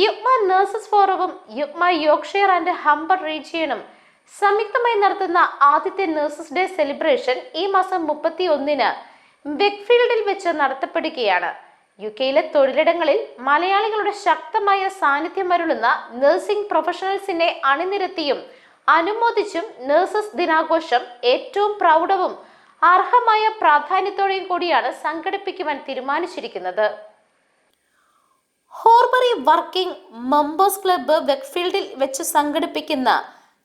യുഗ്മ nurses ഫോറവും യുഗ്മ Yorkshire and Humber റീജിയനും സംയുക്തമായി നടത്തുന്ന ആദ്യത്തെ നഴ്സസ് ഡേ സെലിബ്രേഷൻ ഈ മാസം മുപ്പത്തി ഒന്നിന് വെക്ഫീൽഡിൽ വെച്ച് നടത്തപ്പെടുകയാണ്. യു കെയിലെ തൊഴിലിടങ്ങളിൽ മലയാളികളുടെ ശക്തമായ സാന്നിധ്യം വരുളുന്ന നഴ്സിംഗ് പ്രൊഫഷണൽസിനെ അണിനിരത്തിയും അനുമോദിച്ചും നഴ്സസ് ദിനാഘോഷം ഏറ്റവും പ്രൗഢവും അർഹമായ പ്രാധാന്യത്തോടെയും കൂടിയാണ് സംഘടിപ്പിക്കുവാൻ തീരുമാനിച്ചിരിക്കുന്നത്. ഹോർബറി വർക്കിംഗ് മെമ്പേഴ്സ് ക്ലബ്ബ് വെക്ഫീൽഡിൽ വെച്ച് സംഘടിപ്പിക്കുന്ന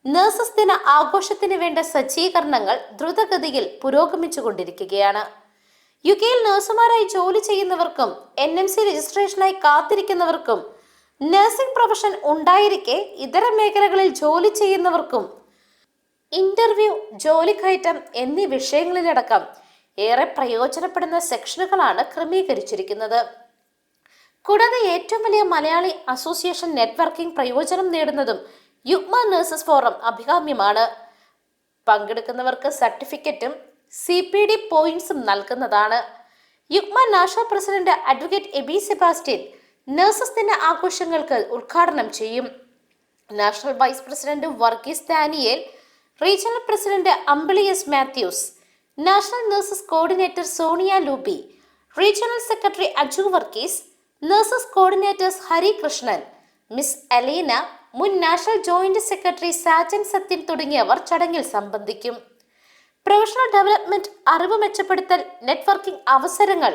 നഴ്സസ് ദിന ആഘോഷത്തിന് വേണ്ട സജ്ജീകരണങ്ങൾ ദ്രുതഗതിയിൽ പുരോഗമിച്ചുകൊണ്ടിരിക്കുകയാണ്. യു കെയിൽ നഴ്സുമാരായി ജോലി ചെയ്യുന്നവർക്കും എൻ എം സി രജിസ്ട്രേഷനായി കാത്തിരിക്കുന്നവർക്കും നഴ്സിംഗ് പ്രൊഫഷൻ ഉണ്ടായിരിക്കെ ഇതര മേഖലകളിൽ ജോലി ചെയ്യുന്നവർക്കും ഇന്റർവ്യൂ ജോലിക്കയറ്റം എന്നീ വിഷയങ്ങളിലടക്കം ഏറെ പ്രയോജനപ്പെടുന്ന സെക്ഷനുകളാണ് ക്രമീകരിച്ചിരിക്കുന്നത്. കൂടാതെ ഏറ്റവും വലിയ മലയാളി അസോസിയേഷൻ നെറ്റ്വർക്കിംഗ് പ്രയോജനം നേടുന്നതും യുഗ്മ നഴ്സസ് ഫോറം അഭികാമ്യമാണ്. പങ്കെടുക്കുന്നവർക്ക് സർട്ടിഫിക്കറ്റും സി പി ഡി പോയിന്റ്സും നൽകുന്നതാണ്. UUKMA national president advocate Aby Sebastian nurses ദിന ആഘോഷങ്ങൾക്ക് ഉദ്ഘാടനം ചെയ്യും. National vice president Varghese Daniel regional president Ambili S Mathews national nurses coordinator Sonia Luby regional secretary Aju Varghese nurses coordinators Harikrishnan miss Aleena മുൻ national joint secretary Sajan Sathyan തുടങ്ങിയവർ ചടങ്ങിൽ സംബന്ധിക്കും. Professional development അറിവ് മെച്ചപ്പെടുത്തൽ networking അവസരങ്ങൾ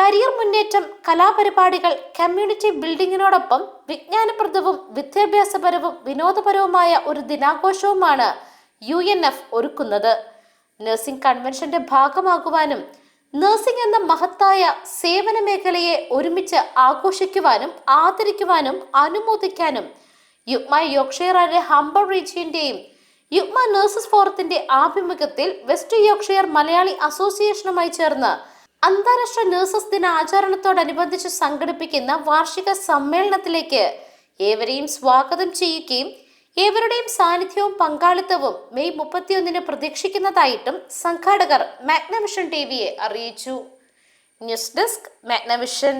career മുന്നേറ്റം കലാപരിപാടികൾ community ബിൽഡിങ്ങിനോടൊപ്പം വിജ്ഞാനപ്രദവും വിദ്യാഭ്യാസപരവും വിനോദപരവുമായ ഒരു ദിനാഘോഷവുമാണ് യു ഒരുക്കുന്നത്. നഴ്സിംഗ് കൺവെൻഷന്റെ ഭാഗമാകുവാനും നഴ്സിംഗ് എന്ന മഹത്തായ സേവന മേഖലയെ ഒരുമിച്ച് ആഘോഷിക്കുവാനും ആദരിക്കുവാനും അനുമോദിക്കാനും യുഗ്മ യോക്ഷയർ ഹംബൾ ഹംബർ റീജിയന്റെയും യുഗ്മ നഴ്സസ് ഫോറത്തിന്റെ ആഭിമുഖ്യത്തിൽ വെസ്റ്റ് യോക്ഷയർ മലയാളി അസോസിയേഷനുമായി ചേർന്ന് അന്താരാഷ്ട്ര നഴ്സസ് ദിന ആചരണത്തോടനുബന്ധിച്ച് സംഘടിപ്പിക്കുന്ന വാർഷിക സമ്മേളനത്തിലേക്ക് ഏവരെയും സ്വാഗതം ചെയ്യുകയും ഏവരുടെയും സാന്നിധ്യവും പങ്കാളിത്തവും മെയ് മുപ്പത്തിയൊന്നിന് പ്രതീക്ഷിക്കുന്നതായിട്ടും സംഘാടകർ മാഗ്നവിഷൻ ടി വിയെ അറിയിച്ചു. News desk Magnavision.